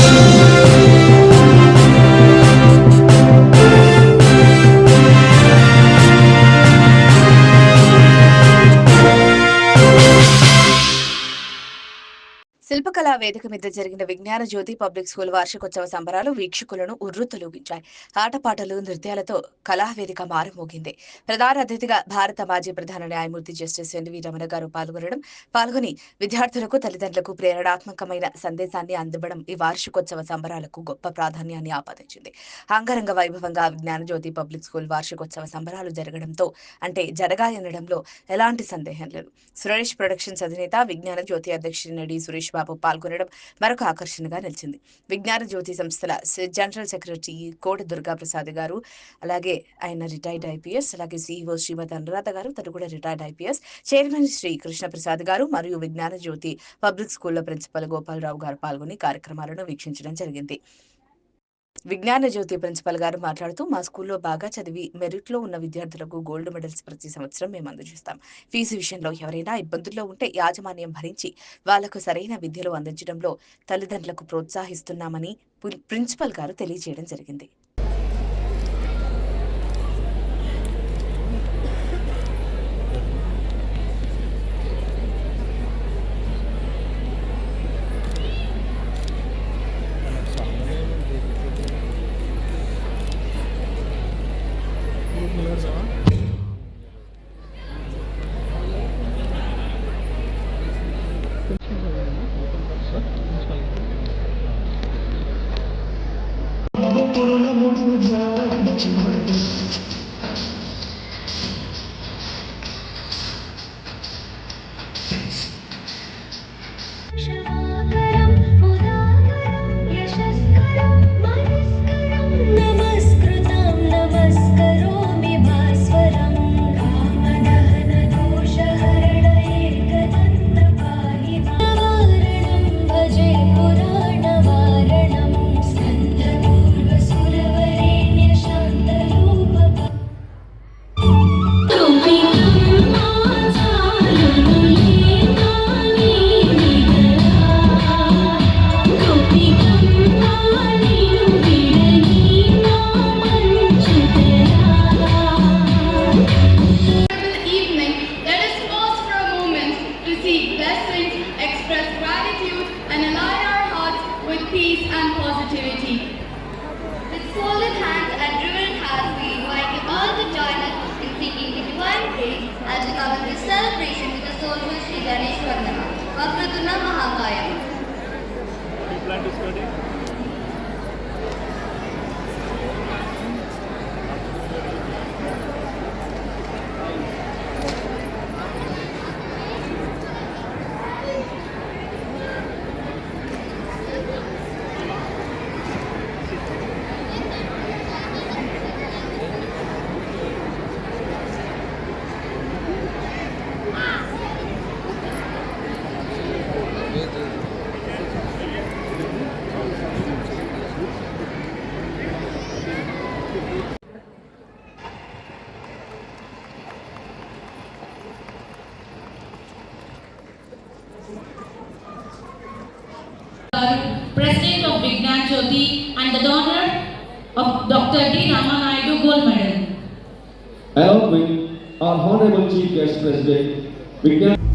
Thank you. శిల్పకళా వేదిక మీద జరిగిన విజ్ఞాన జ్యోతి పబ్లిక్ స్కూల్ వార్షికోత్సవ సంబరాలు వీక్షకులను ఉర్రూతలూగించాయి. ఆటపాటలు నృత్యాలతో కళావేదిక మారుమోగింది. ప్రధాన అతిథిగా భారత మాజీ ప్రధాన న్యాయమూర్తి జస్టిస్ ఎన్వి రమణ గారు పాల్గొనడం పాల్గొని విద్యార్థులకు తల్లిదండ్రులకు ప్రేరణాత్మకమైన సందేశాన్ని అందివ్వడం ఈ వార్షికోత్సవ సంబరాలకు గొప్ప ప్రాధాన్యాన్ని ఆపాదించింది. అంగరంగ వైభవంగా విజ్ఞాన జ్యోతి పబ్లిక్ స్కూల్ వార్షికోత్సవ సంబరాలు జరగడంతో అంటే జరగాయనడంలో ఎలాంటి సందేహం లేదు. సురేష్ ప్రొడక్షన్స్ అధినేత విజ్ఞాన జ్యోతి అధ్యక్షుడి నడి సురేష్ బాబు పాల్గొనడం మరొక ఆకర్షణగా నిలిచింది. విజ్ఞాన జ్యోతి సంస్థల జనరల్ సెక్రటరీ కోట దుర్గా ప్రసాద్ గారు అలాగే ఆయన రిటైర్డ్ ఐపీఎస్ అలాగే సిఇఓ శ్రీమతి అనురాధ గారు తను కూడా retired IPS chairman Sri Krishna Prasad garu మరియు విజ్ఞాన జ్యోతి పబ్లిక్ స్కూల్లో ప్రిన్సిపల్ గోపాలరావు గారు పాల్గొని కార్యక్రమాలను వీక్షించడం జరిగింది. విజ్ఞాన జ్యోతి ప్రిన్సిపల్ గారు మాట్లాడుతూ మా స్కూల్లో బాగా చదివి మెరిట్లో ఉన్న విద్యార్థులకు గోల్డ్ మెడల్స్ ప్రతి సంవత్సరం మేము అందజేస్తాం. ఫీజు విషయంలో ఎవరైనా ఇబ్బందుల్లో ఉంటే యాజమాన్యం భరించి వాళ్ళకు సరైన విద్యలు అందించడంలో తల్లిదండ్రులకు ప్రోత్సహిస్తున్నామని ప్రిన్సిపల్ గారు తెలియజేయడం జరిగింది. President of Vignan Jyoti and the donor of Dr. D. Ramanaidu Gold Medal. along with our Honorable Chief Guest President, Vignan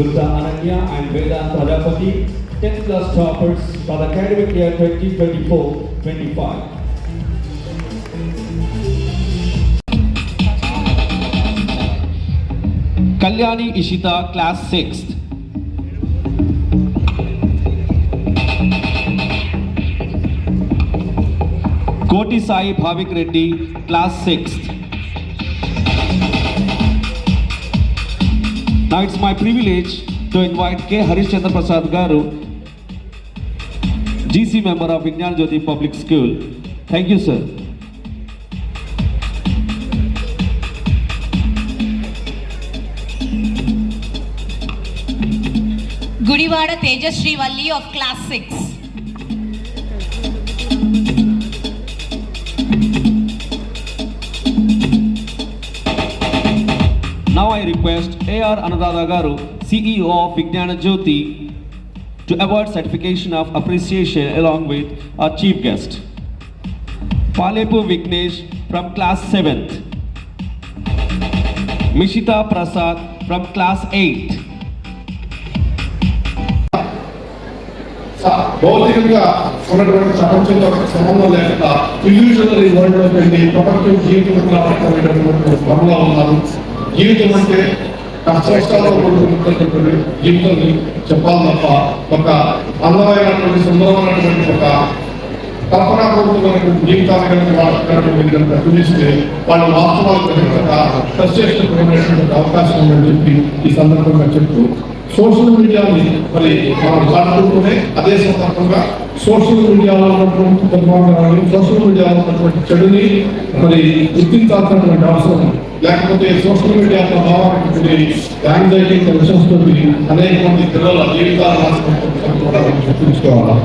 Durga Ananya and Vedant Adapati, 10th class toppers for the academic year 2024-25. Kalyani Ishita, class 6th. Koti Sai Bhavik Reddy, class 6th. Now it's my privilege to invite K. Harish Chandra Prasad Garu, GC member of Vignan Jyoti Public School. Thank you, sir. Gudivada Tejasri Valli of class 6. Request A.R. Anadada Garu, CEO of Vijnana Jyoti, to award certification of appreciation along with our chief guest. Palepu Vignesh from class 7th. Mishita Prasad from class 8th. భౌతికంగా ఉన్నటువంటి ప్రపంచంతో సంబంధం లేకుండా individual world వెళ్ళి ప్రపంచం జీవితం పడుతున్నటువంటి పనులు ఉన్నారు జీవితం అంటే కష్టాల్లో కూడుకున్నటువంటి జీవితం చెప్పాలి తప్ప ఒక అందమైనటువంటి సుందరమైనటువంటి ఒక కల్పనాపూర్వకమైనటువంటి జీవితాన్ని కనుక వాళ్ళకి కనుక చూపిస్తే వాళ్ళు వాస్తవాలు గ్రహించక ప్రత్యక్షమైనటువంటి అవకాశం ఉందని చెప్పి ఈ సందర్భంగా చెప్తూ సోషల్ మీడియాని మరి మనం వాడుకుంటూనే అదే సందర్భంగా సోషల్ మీడియాలో ఉన్నటువంటి దుర్మార్గాన్ని సోషల్ మీడియాలో ఉన్నటువంటి చెడుని మరి గుర్తించాల్సినటువంటి అవసరం ఉంది. లేకపోతే సోషల్ మీడియా ప్రభావానికి యాంగ్జైటీ టెన్షన్స్ తోటి అనేక మంది పిల్లల జీవితాలు నాశనం మనం గుర్తుంచుకోవాలి.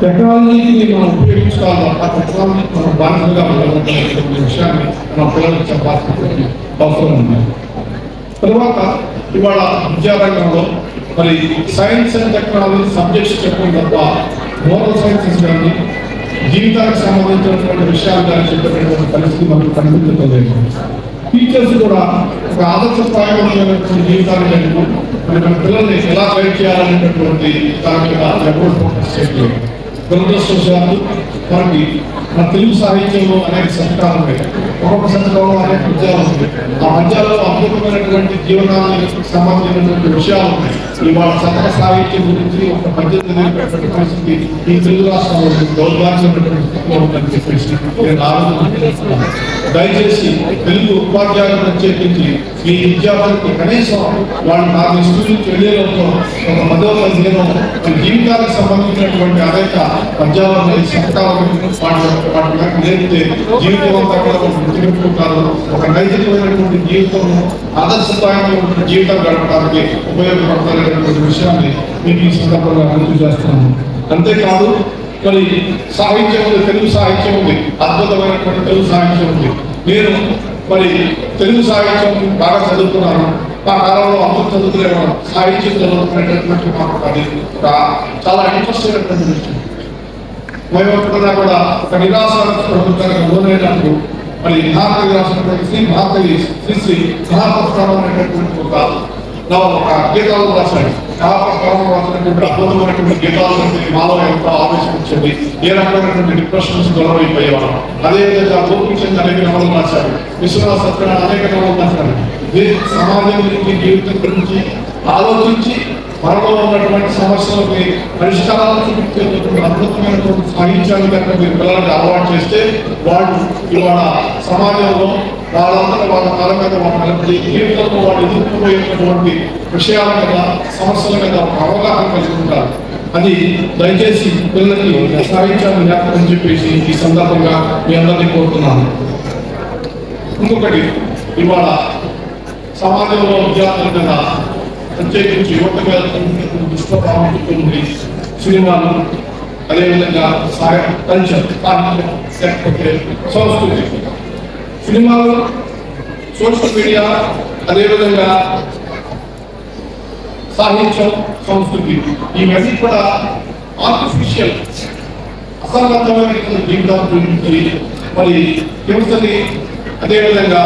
టెక్నాలజీని మనం ఉపయోగించుకోవాలి. టెక్నాలజీ మనం బాధ్యతగా ఉండవలసినటువంటి విషయాన్ని మన పిల్లలకు చెప్పాల్సిన అవసరం ఉంది. తర్వాత ఇవాళ విద్యారంగంలో మరి సైన్స్ అండ్ టెక్నాలజీ సబ్జెక్ట్స్ చెప్పడం తప్ప మోరల్ సైన్సెస్ కానీ జీవితానికి సంబంధించినటువంటి విషయాలు కానీ చెప్పేటటువంటి పరిస్థితి మనకు కనిపించలేదు టీచర్స్ కూడా ఒక ఆదర్శప్రాయమైనటువంటి జీవితాన్ని కలిగి మరి మన పిల్లల్ని ఎలా గైడ్ చేయాలనేటటువంటి దాని మీద ఎవరు ఫోకస్ చేయట్లేదు. దురదృష్టవశాత్తు మనకి మన తెలుగు సాహిత్యంలో అనేక శతకాలు ఉన్నాయి. ఒక్కొక్క శతకంలో అనేక పద్యాలు ఉన్నాయి. ఆ పద్యాల్లో అద్భుతమైనటువంటి జీవనానికి సంబంధించినటువంటి విషయాలు ఉన్నాయి. ఇవాళ శతక సాహిత్యం గురించి ఒక పద్యం చదివేటటువంటి పరిస్థితి ఈ తెలుగు రాష్ట్రంలో దౌర్భాగ్యమైనటువంటి చెప్పేసి నేను ఆలోచన దయచేసి తెలుగు ఉపాధ్యాయులను ప్రత్యేకించి ఈ విద్యార్థులకు కనీసం వాళ్ళు నాలుగు స్కూల్ నుంచి వెళ్ళేలోపు ఒక పదో పదిహేను వాళ్ళ జీవితానికి సంబంధించినటువంటి అనేక పద్యాలను శతకాలను వాటి వాటి మీద నేర్పితే జీవితం అంతా కూడా ఒక గుర్తుపెట్టుకుంటారు ఒక నైతికమైనటువంటి జీవితం ఆదర్శప్రాయమైనటువంటి జీవితం గడపడానికి ఉపయోగపడతారనేటువంటి విషయాన్ని మీకు ఈ సందర్భంగా గుర్తు చేస్తున్నాను. అంతేకాదు మరి సాహిత్యం ఉంది తెలుగు సాహిత్యం ఉంది అద్భుతమైనటువంటి తెలుగు సాహిత్యం ఉంది. నేను మరి తెలుగు సాహిత్యం బాగా చదువుకున్నాను ఆ కాలంలో అందరూ చదువుకునేవాడు సాహిత్యం చదువుకునేటటువంటి మాకు అది ఒక చాలా ఇంట్రెస్ట్ అయినటువంటి విషయం. మేమంతా కూడా ఒక నిరాశ ప్రభుత్వానికి లోనైనప్పుడు మరి మహాకవి రాష్ట్రపతి శ్రీ మహాకవి శ్రీ శ్రీ మహాప్రస్థానం అనేటటువంటి ఒక నవ ఒక గీతాలు రాశాడు. మహాప్రస్థానం రాసినటువంటి అద్భుతమైనటువంటి గీతాలు అంటే మాలో ఎంతో ఆవేశం వచ్చింది ఏ రకమైనటువంటి డిప్రెషన్స్ దూరమైపోయేవాడు అదేవిధంగా గోపిచంద్ అనేక నవలు రాశాడు. విశ్వనాథ్ సత్యనారాయణ అనేక నవలు రాశాడు. సమాజం గురించి జీవితం గురించి ఆలోచించి మనలో ఉన్నటువంటి సమస్యలకి పరిష్కారాలు చూపించేటటువంటి అద్భుతమైనటువంటి సాహిత్యాన్ని కనుక మీరు పిల్లలకి అలవాటు చేస్తే వాళ్ళు ఇవాళ సమాజంలో వాళ్ళందరూ వాళ్ళ తల మీద వాళ్ళ జీవితంలో వాళ్ళు ఎదుర్కోబోయేటటువంటి విషయాల మీద సమస్యల మీద అవగాహన కలిగి ఉంటారు అది దయచేసి పిల్లలకి సాహిత్యాన్ని నేర్పని చెప్పేసి ఈ సందర్భంగా మీ అందరినీ కోరుతున్నాను. ఇంకొకటి ఇవాళ సమాజంలో విద్యార్థుల మీద ప్రత్యేకించి యువత మీద ఉన్నటువంటి దుష్ప్రభావం సినిమాలు అదేవిధంగా సాయ కల్చర్ లేకపోతే సంస్కృతి. సినిమాలు సోషల్ మీడియా అదేవిధంగా సాహిత్యం సంస్కృతి. ఇవన్నీ కూడా ఆర్టిఫిషియల్ అసంగతమైన జీవితం మరి హింసని అదేవిధంగా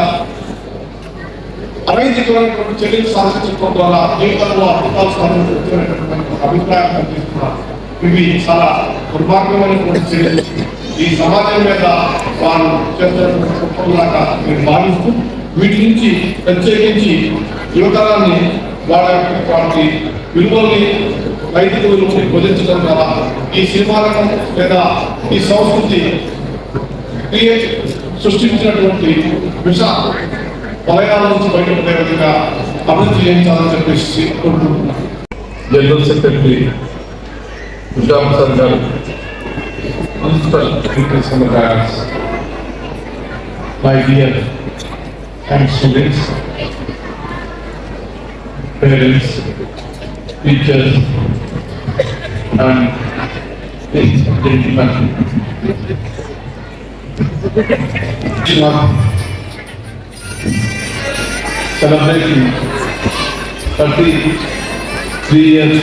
అరైజికమైనటువంటి చర్యలు సాధించడం ద్వారా జీవితంలో అద్భుతాలు సాధించినటువంటి ఒక అభిప్రాయం కనిపిస్తున్నారు ఇవి చాలా దుర్మార్గమైనటువంటి చర్యలు. ఈ సమాజం మీద వారు చేస్తున్నటువంటి కుట్రలాగా నేను భావిస్తూ వీటి నుంచి ప్రత్యేకించి యువతరాన్ని వాళ్ళ వాటి విలువల్ని నైతిక విలువని బోధించడం ద్వారా ఈ సినిమా రంగం లేదా ఈ సంస్కృతి క్రియేట్ సృష్టించినటువంటి విష వలయాల నుంచి బయటపడే విధంగా అభివృద్ధి చేయించాలని చెప్పేసి కోరుకుంటున్నాను general secretary Usham sir garu municipal secretary garu my dear and students parents teachers and gentlemen celebrating 33 years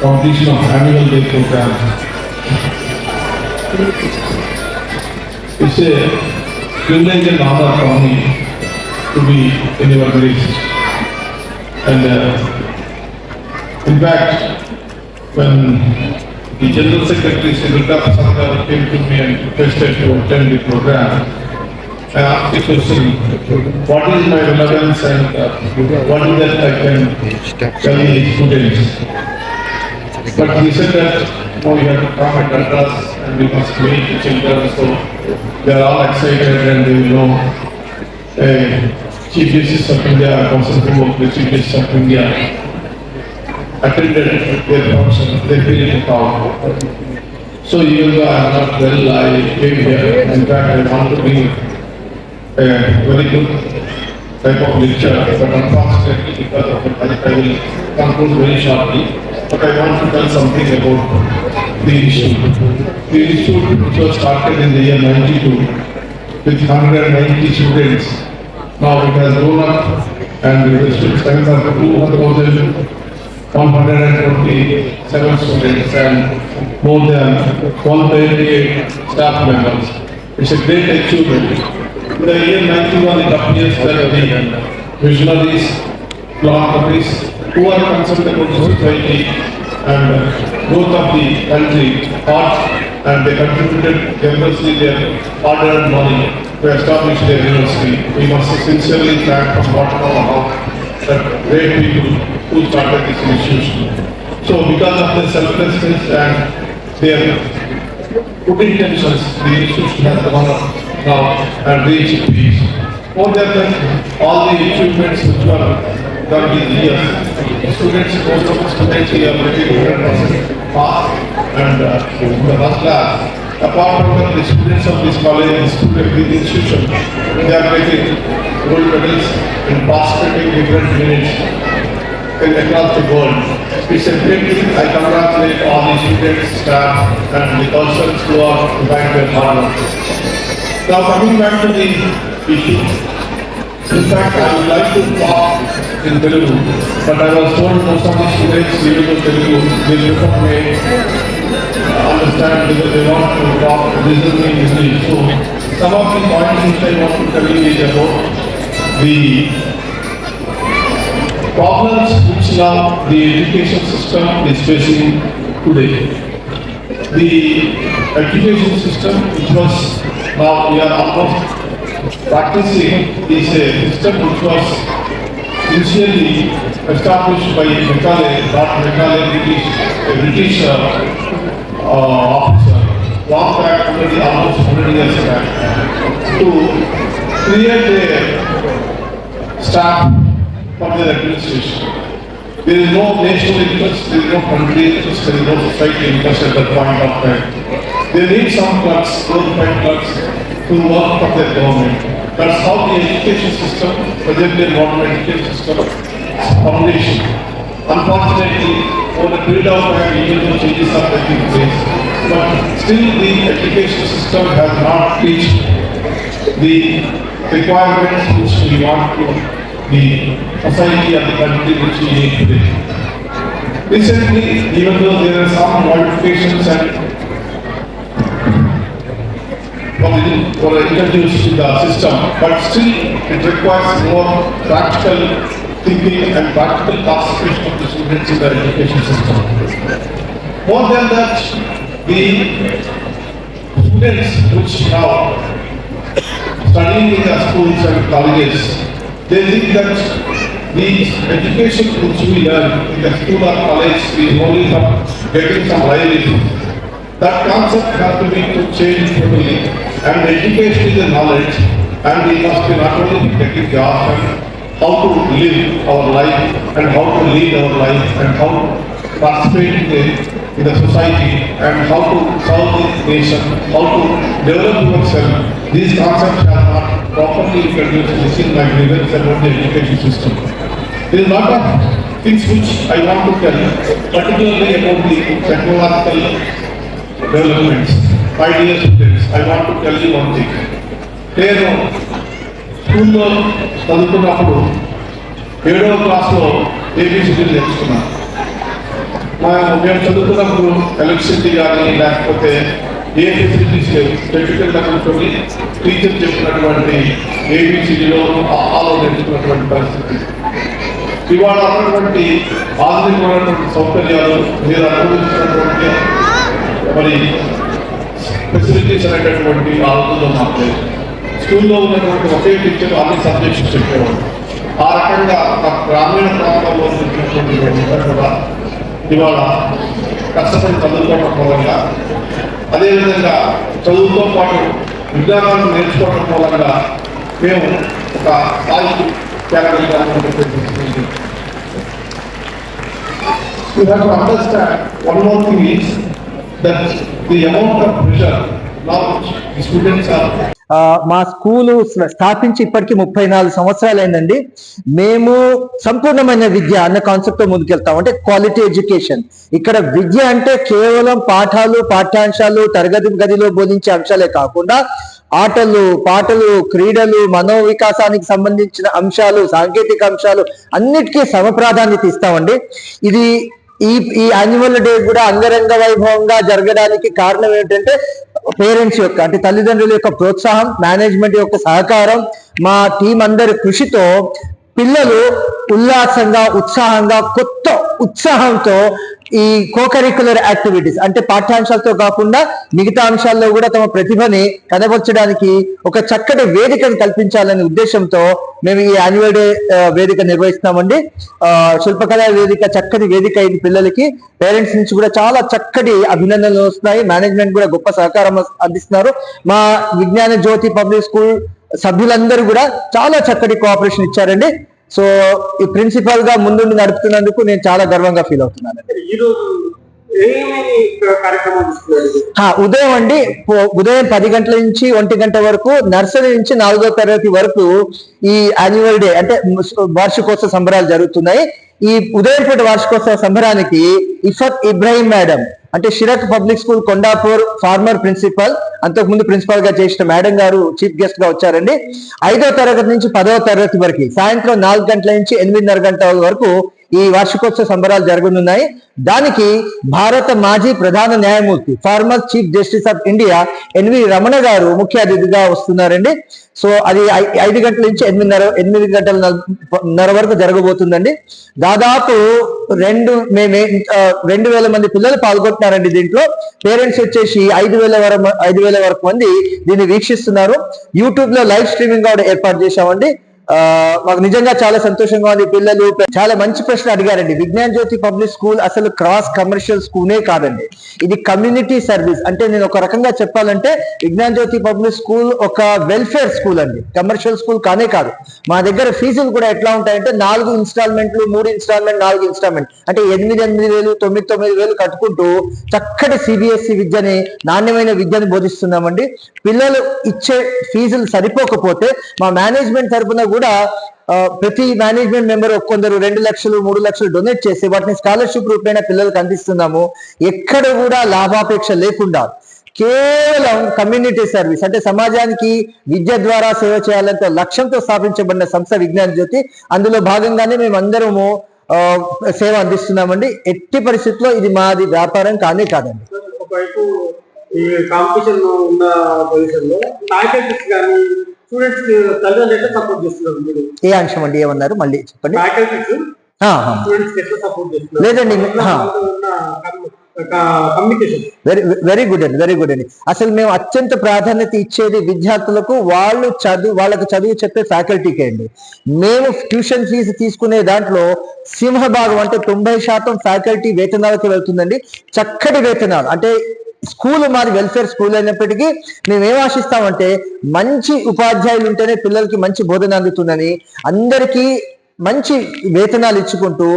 completion of annual day program. It's a privilege and honor for me to be in your grace. And uh, in fact, when the General Secretary Siddhartha Sankar came to me and requested to attend the program, Asked the question, what is my relevance and uh, what is that I can tell the students? But he said that, no, you have to come and address and we must meet the children, so they are all excited and they know. Uh, Chief Justice of India, Council of the Chief Justice of India attended their function, they feel it proud. So even though I am not well, I came here, in fact, I want to be a very good type of lecture, but unfortunately because of it, I I will conclude very shortly. But I want to tell something about the issue. The issue which was started in the year ninety-two with hundred and ninety students. Now it has grown up and the students are two thousand one hundred and twenty-seven students and more than one thirty-eight staff members. It's a great achievement. In the year ninety-one, it appears that the visionaries, philanthropists, who are concerned about the society and growth of the country, thought and they contributed generously their hard-earned money to establish their university. We must sincerely thank from bottom of our heart that great people who started this institution. So because of their selflessness and their good intentions, the institution has up now and reached peace. More than that, all the achievements which were done in the years, students, most of the students here hundred percent pass and uh, the first class. Apart from that, the students of this college, the student, with the institution, they are getting gold medals in participating different units in across the world. It's a great thing. I congratulate all the students, staff, and the persons who are behind their hard. Now coming back to the issue. In fact, I would like to talk in Telugu, but I was told most of the students living in Telugu, they prefer me understand because they want to talk, listen in English. So some of the points which I want to tell about the problems which now the education system is facing today. The education system which was now we are almost practicing is a system which was initially established by Macaulay, Lord Macaulay, British, a British uh, uh, officer, long back, already almost 100 years back, to create a staff for their administration. There is no national interest, there is no country interest, there is no society interest at that point of time. They need some clerks, qualified clerks, to work for their government. That's how the education system, presently modern education system, is foundation. Unfortunately, over a period of time, even changes are taking place, but still the education system has not reached the requirements which we want to the society and the country which we need today. Recently, even though there are some modifications and the- for introduced the system, but still it requires more practical thinking and practical participation of the students in the education system. More than that, the students which now studying in the schools and colleges, they think that the education which we learn in the school or college is only for getting some livelihood. That concept has to be to change totally. And education is a knowledge, and we must not only be taking jobs and how to live our life and how to lead our life and how to participate in the, in the society and how to serve the nation, how to develop yourself. These concepts are not properly introduced. Is my grievance about the education system. There is a lot of things which I want to tell, particularly about the technological developments. My dear students I want to tell you one thing నేను స్కూల్లో చదువుకున్నప్పుడు ఏడవ క్లాస్లో ఏబిసిడీలు నేర్చుకున్నాను. మా మేము చదువుకున్నప్పుడు ఎలక్ట్రిసిటీ కానీ లేకపోతే ఏ ఫెసిలిటీస్ లేవు టెక్నికల్ కింద టీచర్ చెప్పినటువంటి ఏబిసిడీలో ఆలో నేర్చుకున్నటువంటి పరిస్థితి. ఇవాళ ఉన్నటువంటి ఆధునికమైనటువంటి సౌకర్యాలు మీరు అనుభవించినటువంటి మరి ఫెసిలిటీస్ అనేటటువంటి ఆలోచనలో మాకు స్కూల్లో ఉన్నటువంటి ఒకే టీచర్ అన్ని సబ్జెక్ట్స్ చెప్పేవాడు. ఆ రకంగా ఒక గ్రామీణ ప్రాంతంలో ఉన్నటువంటి కూడా ఇవాళ కష్టపడి చదువుకోవడం మూలంగా అదేవిధంగా చదువుతో పాటు విజ్ఞానాన్ని నేర్చుకోవడం మూలంగా మేము ఒక పాజిటివ్ చేరగలిగాము You have to understand, one more thing is that మా స్కూలు స్థాపించి ఇప్పటికి ముప్పై నాలుగు సంవత్సరాలు అయిందండి మేము సంపూర్ణమైన విద్య అన్న కాన్సెప్ట్తో ముందుకెళ్తాం. అంటే క్వాలిటీ ఎడ్యుకేషన్ ఇక్కడ విద్య అంటే కేవలం పాఠాలు పాఠ్యాంశాలు తరగతి గదిలో బోధించే అంశాలే కాకుండా ఆటలు పాటలు క్రీడలు మనోవికాసానికి సంబంధించిన అంశాలు సాంకేతిక అంశాలు అన్నిటికీ సమప్రాధాన్యత ఇస్తామండి. ఇది ఈ ఈ యాన్యువల్ డే కూడా అంగరంగ వైభవంగా జరగడానికి కారణం ఏంటంటే పేరెంట్స్ యొక్క అంటే తల్లిదండ్రుల యొక్క ప్రోత్సాహం మేనేజ్మెంట్ యొక్క సహకారం మా టీం అందరి కృషితో పిల్లలు ఉల్లాసంగా ఉత్సాహంగా కొత్త ఉత్సాహంతో ఈ కోకరిక్యులర్ యాక్టివిటీస్ అంటే పాఠ్యాంశాలతో కాకుండా మిగతా అంశాల్లో కూడా తమ ప్రతిభని కనబరచడానికి ఒక చక్కటి వేదికను కల్పించాలనే ఉద్దేశంతో మేము ఈ యాన్యువల్ డే వేదిక నిర్వహిస్తున్నామండి. ఆ, శిల్పకళా వేదిక చక్కటి వేదిక అయింది పిల్లలకి. పేరెంట్స్ నుంచి కూడా చాలా చక్కటి అభినందనలు వస్తున్నాయి. మేనేజ్మెంట్ కూడా గొప్ప సహకారం అందిస్తున్నారు. మా విజ్ఞాన జ్యోతి పబ్లిక్ స్కూల్ సభ్యులందరూ కూడా చాలా చక్కటి కోఆపరేషన్ ఇచ్చారండి. సో ఈ ప్రిన్సిపల్గా ముందుండి నడుపుతున్నందుకు నేను చాలా గర్వంగా ఫీల్ అవుతున్నానండి ఆ, ఉదయం అండి ఉదయం పది గంటల నుంచి ఒంటి గంట వరకు నర్సరీ నుంచి నాలుగో తరగతి వరకు ఈ యాన్యువల్ డే అంటే వార్షికోత్సవ సంబరాలు జరుగుతున్నాయి. ఈ ఉదయం పూట వార్షికోత్సవ సంబరానికి ఇఫత్ ఇబ్రాహిం మేడం అంటే Shirak public school Kondapur former principal అంతకుముందు ప్రిన్సిపల్గా చేసిన మేడం గారు చీఫ్ గెస్ట్గా వచ్చారండి. ఐదో తరగతి నుంచి పదవ తరగతి వరకు సాయంత్రం నాలుగు గంటల నుంచి ఎనిమిదిన్నర గంటల వరకు ఈ వార్షికోత్సవ సంబరాలు జరగనున్నాయి. దానికి భారత మాజీ ప్రధాన న్యాయమూర్తి former chief justice of India N V Ramana garu ముఖ్య అతిథిగా వస్తున్నారండి. సో అది ఐ- ఐదు గంటల నుంచి ఎనిమిదిన్నర ఎనిమిది గంటల నర వరకు జరగబోతుందండి. దాదాపు రెండు మేమే రెండు వేల మంది పిల్లలు పాల్గొంటున్నారండి దీంట్లో. పేరెంట్స్ వచ్చేసి ఐదు వేల వరకు ఐదు వేల వరకు మంది దీన్ని వీక్షిస్తున్నారు. యూట్యూబ్లో లైవ్ స్ట్రీమింగ్ కూడా ఏర్పాటు చేశామండి. మాకు నిజంగా చాలా సంతోషంగా ఉంది. పిల్లలు చాలా మంచి ప్రశ్న అడిగారండి. విజ్ఞాన్ జ్యోతి పబ్లిక్ స్కూల్ అసలు క్రాస్ కమర్షియల్ స్కూలే కాదండి. ఇది కమ్యూనిటీ సర్వీస్. అంటే నేను ఒక రకంగా చెప్పాలంటే విజ్ఞాన్ జ్యోతి పబ్లిక్ స్కూల్ ఒక వెల్ఫేర్ స్కూల్ అండి. కమర్షియల్ స్కూల్ కానే కాదు. మా దగ్గర ఫీజులు కూడా ఎట్లా ఉంటాయంటే నాలుగు ఇన్స్టాల్మెంట్లు మూడు ఇన్స్టాల్మెంట్ నాలుగు ఇన్స్టాల్మెంట్. అంటే ఎనిమిది ఎనిమిది వేలు తొమ్మిది తొమ్మిది వేలు కట్టుకుంటూ చక్కటి సిబిఎస్ఈ విద్యని నాణ్యమైన విద్యని బోధిస్తున్నామండి. పిల్లలు ఇచ్చే ఫీజులు సరిపోకపోతే మా మేనేజ్మెంట్ తరపున కూడా కూడా ప్రతి మేనేజ్మెంట్ మెంబర్ కొందరు రెండు లక్షలు మూడు లక్షలు డొనేట్ చేసి వాటిని స్కాలర్షిప్ రూపేణ పిల్లలకు అందిస్తున్నాము. ఎక్కడ కూడా లాభాపేక్ష లేకుండా కేవలం కమ్యూనిటీ సర్వీస్ అంటే సమాజానికి విద్య ద్వారా సేవ చేయాలంటే లక్ష్యంతో స్థాపించబడిన సంస్థ విజ్ఞాన జ్యోతి. అందులో భాగంగానే మేము అందరము సేవ అందిస్తున్నామండి. ఎట్టి పరిస్థితుల్లో ఇది మాది వ్యాపారం కానే కాదండి. ఈ కాంపిటీషన్ ఉన్న పొజిషన్లో కానీ స్టూడెంట్స్ తల్లిదండ్రులు ఎట్లా సపోర్ట్ చేస్తున్నారు మీరు? ఏ అంశం అండి? ఏమన్నారు? మళ్ళీ చెప్పండి. ఫ్యాకల్టీస్. స్టూడెంట్స్ ఎట్లా సపోర్ట్ చేస్తున్నారు? లేదండి, వెరీ వెరీ గుడ్ అండి వెరీ గుడ్ అండి. అసలు మేము అత్యంత ప్రాధాన్యత ఇచ్చేది విద్యార్థులకు వాళ్ళు చదువు వాళ్ళకి చదువు చెప్పే ఫ్యాకల్టీకే అండి. మేము ట్యూషన్ ఫీజు తీసుకునే దాంట్లో సింహభాగం అంటే తొంభై శాతం ఫ్యాకల్టీ వేతనాలకి వెళ్తుందండి. చక్కటి వేతనాలు. అంటే స్కూల్ మాది వెల్ఫేర్ స్కూల్ అయినప్పటికీ మేము ఏం ఆశిస్తామంటే మంచి ఉపాధ్యాయులు ఉంటేనే పిల్లలకి మంచి బోధన అందుతుందని అందరికీ మంచి వేతనాలు ఇచ్చుకుంటూ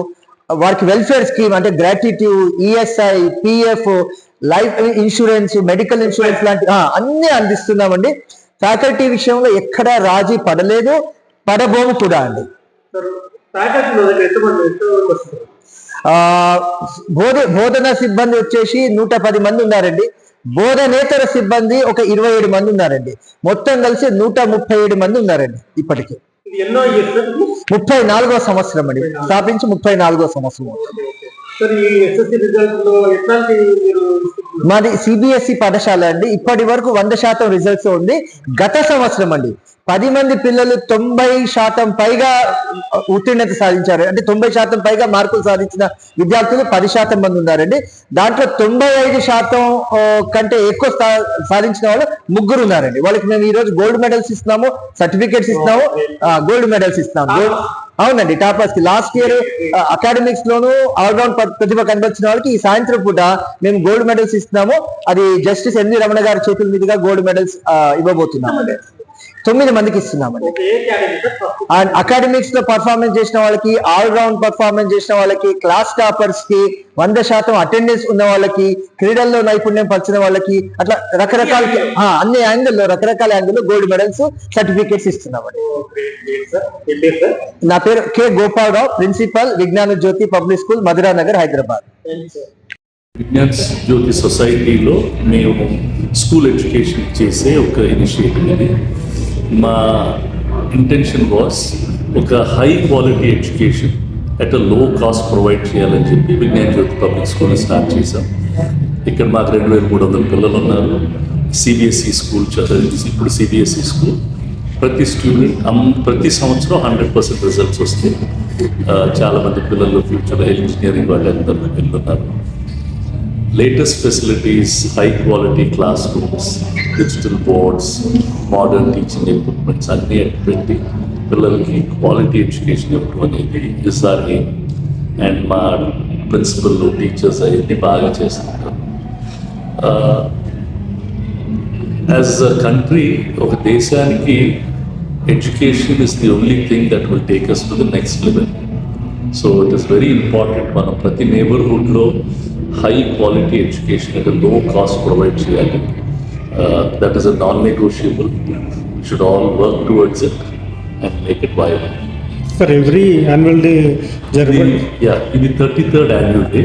వారికి వెల్ఫేర్ స్కీమ్ అంటే gratuity ESI PF life insurance medical insurance లాంటి అన్ని అందిస్తున్నామండి. ఫ్యాకల్టీ విషయంలో ఎక్కడా రాజీ పడలేదు పడబోము కూడా అండి. బోధ బోధన సిబ్బంది వచ్చేసి నూట పది మంది ఉన్నారండి. బోధనేతర సిబ్బంది ఒక ఇరవై ఏడు మంది ఉన్నారండి. మొత్తం కలిసి నూట ముప్పై ఏడు మంది ఉన్నారండి ఇప్పటికి? ముప్పై నాలుగో సంవత్సరం అండి. స్థాపించి ముప్పై నాలుగో సంవత్సరం? మాది సిబిఎస్ఈ పాఠశాల అండి. ఇప్పటి వరకు వంద శాతం రిజల్ట్స్ ఉంది. గత సంవత్సరం అండి. పది మంది పిల్లలు తొంభై శాతం పైగా ఉత్తీర్ణత సాధించారు. అంటే తొంభై శాతం పైగా మార్కులు సాధించిన విద్యార్థులు పది శాతం మంది ఉన్నారండి. దాంట్లో తొంభై ఐదు శాతం కంటే ఎక్కువ సాధించిన వాళ్ళు ముగ్గురు ఉన్నారండి. వాళ్ళకి మేము ఈ రోజు గోల్డ్ మెడల్స్ ఇస్తున్నాము సర్టిఫికేట్స్ ఇస్తున్నాము గోల్డ్ మెడల్స్ ఇస్తున్నాము. అవునండి టాపర్స్కి లాస్ట్ ఇయర్ అకాడమిక్స్ లోను ఆల్రౌండ్ ప్రతిభ కనబరిచిన వాళ్ళకి ఈ సాయంత్రం పూట మేము గోల్డ్ మెడల్స్ ఇస్తున్నాము. అది జస్టిస్ ఎన్వి రమణ గారి చేతుల మీదుగా గోల్డ్ మెడల్స్ ఇవ్వబోతున్నాము. తొమ్మిది మందికి ఇస్తున్నామండి. అండ్ అకాడమిక్స్లో పర్ఫార్మెన్స్ చేసిన వాళ్ళకి ఆల్ రౌండ్ పర్ఫార్మెన్స్ చేసిన వాళ్ళకి క్లాస్ టాపర్స్కి వంద శాతం అటెండెన్స్ ఉన్న వాళ్ళకి క్రీడల్లో నైపుణ్యం పరిచిన వాళ్ళకి అట్లా రకరకాల ఆ, అన్ని యాంగిల్లో రకరకాల యాంగిల్లో గోల్డ్ మెడల్స్ సర్టిఫికేట్స్ ఇస్తున్నామండి. నా పేరు K Gopalarao principal Vignana Jyothi public school Madhura Nagar Hyderabad Vignan Jyothi సొసైటీలో మేము స్కూల్ ఎడ్యుకేషన్ చేసే ఒక ఇనిషియేటివ్ ఇది. మా ఇంటెన్షన్ వాస్ ఒక high quality education at low cost provide చేయాలని చెప్పి Vignan Jyothi public school start చేశాం. ఇక్కడ మాకు రెండు వేల మూడు వందల పిల్లలు ఉన్నారు. సిబిఎస్ఈ స్కూల్ చదివి ఇప్పుడు సిబిఎస్ఈ స్కూల్ ప్రతి స్టూడెంట్ ప్రతి సంవత్సరం హండ్రెడ్ పర్సెంట్ రిజల్ట్స్ వస్తాయి చాలామంది పిల్లలు ఫ్యూచర్లో ఇంజనీరింగ్ వాళ్ళు అందరూ ఉన్నారు latest facilities, high quality classrooms, digital boards, modern teaching equipments అన్నీ పెట్టి పిల్లలకి క్వాలిటీ ఎడ్యుకేషన్ ఇవ్వడం అనేది ఇస్ ఆర్ ఎయిమ్ అండ్ మా ప్రిన్సిపల్ టీచర్స్ అవన్నీ బాగా చేస్తుంటారు యాజ్ అ కంట్రీ ఒక దేశానికి education is the only thing that will take us to the next level so it is very important మనం ప్రతి నeighborhood-లో high quality education at a low cost provide చేయాలి. That is a non negotiable should all work towards it and make it viable sir every annual day yeah ఇది thirty third annual day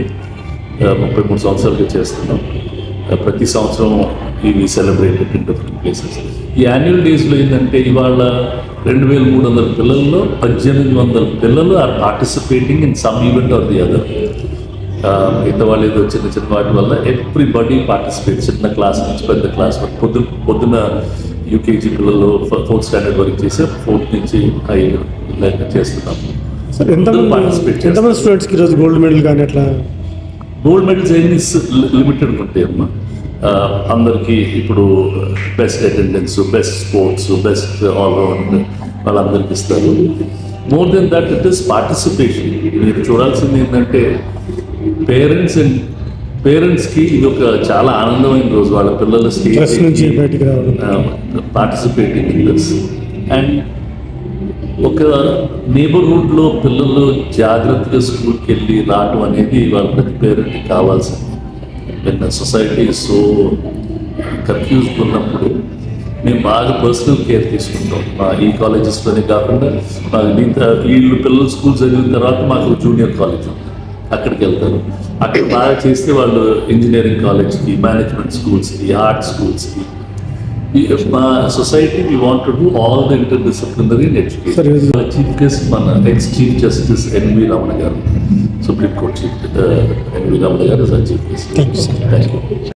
ముప్పై మూడు సంవత్సరాలుగా చేస్తున్నాం. ప్రతి సంవత్సరం ఇవి celebrated in different places ఈ యాన్యువల్ డేస్లో ఏంటంటే ఇవాళ రెండు వేల మూడు వందల పిల్లల్లో పద్దెనిమిది వందల పిల్లలు are participating in some event are the other మిగతా వాళ్ళు ఏదో చిన్న చిన్న వాటి వల్ల ఎవ్రీబడి పార్టిసిపేట్ చిన్న క్లాస్ నుంచి పెద్ద క్లాస్ వరకు. పొద్దున పొద్దున యూకేజీ పిల్లలు ఫోర్త్ స్టాండర్డ్ వరకు చేసి ఫోర్త్ నుంచి హై చేస్తున్నాం చేస్తారు. ఎంతమంది స్టూడెంట్స్కి ఈరోజు గోల్డ్ మెడల్ కానీ అట్లా గోల్డ్ మెడల్స్ ఎన్ని లిమిటెడ్ ఉంటాయి అమ్మా. అందరికీ ఇప్పుడు best attendance best sports best all round వాళ్ళందరికి ఇస్తారు. More than that it is participation. మీరు చూడాల్సింది ఏంటంటే పేరెంట్స్ అండ్ పేరెంట్స్కి ఇది ఒక చాలా ఆనందమైన రోజు. వాళ్ళ పిల్లల రావడం. పార్టిసిపేటింగ్ అండ్ ఒక నేబర్హుడ్లో పిల్లలు జాగ్రత్తగా స్కూల్కి వెళ్ళి రావడం అనేది వాళ్ళ ప్రతి పేరెంట్కి కావాల్సింది. వెన్ సొసైటీ సో కన్ఫ్యూజ్ ఉన్నప్పుడు మేము బాగా పర్సనల్ కేర్ తీసుకుంటాం. మా ఈ కాలేజెస్లోనే కాకుండా మాకు మిగతా వీళ్ళు పిల్లలు స్కూల్ చదివిన తర్వాత మాకు జూనియర్ కాలేజ్ ఉంది. అక్కడికి వెళ్తారు అక్కడ బాగా చేస్తే వాళ్ళు ఇంజనీరింగ్ కాలేజ్కి మేనేజ్మెంట్ స్కూల్స్కి ఆర్ట్ స్కూల్స్కి మా society we want to do all the interdisciplinary education chief guest మన ex chief justice NV Ramana garu supreme court chief NV Ramana garu chief guest thank you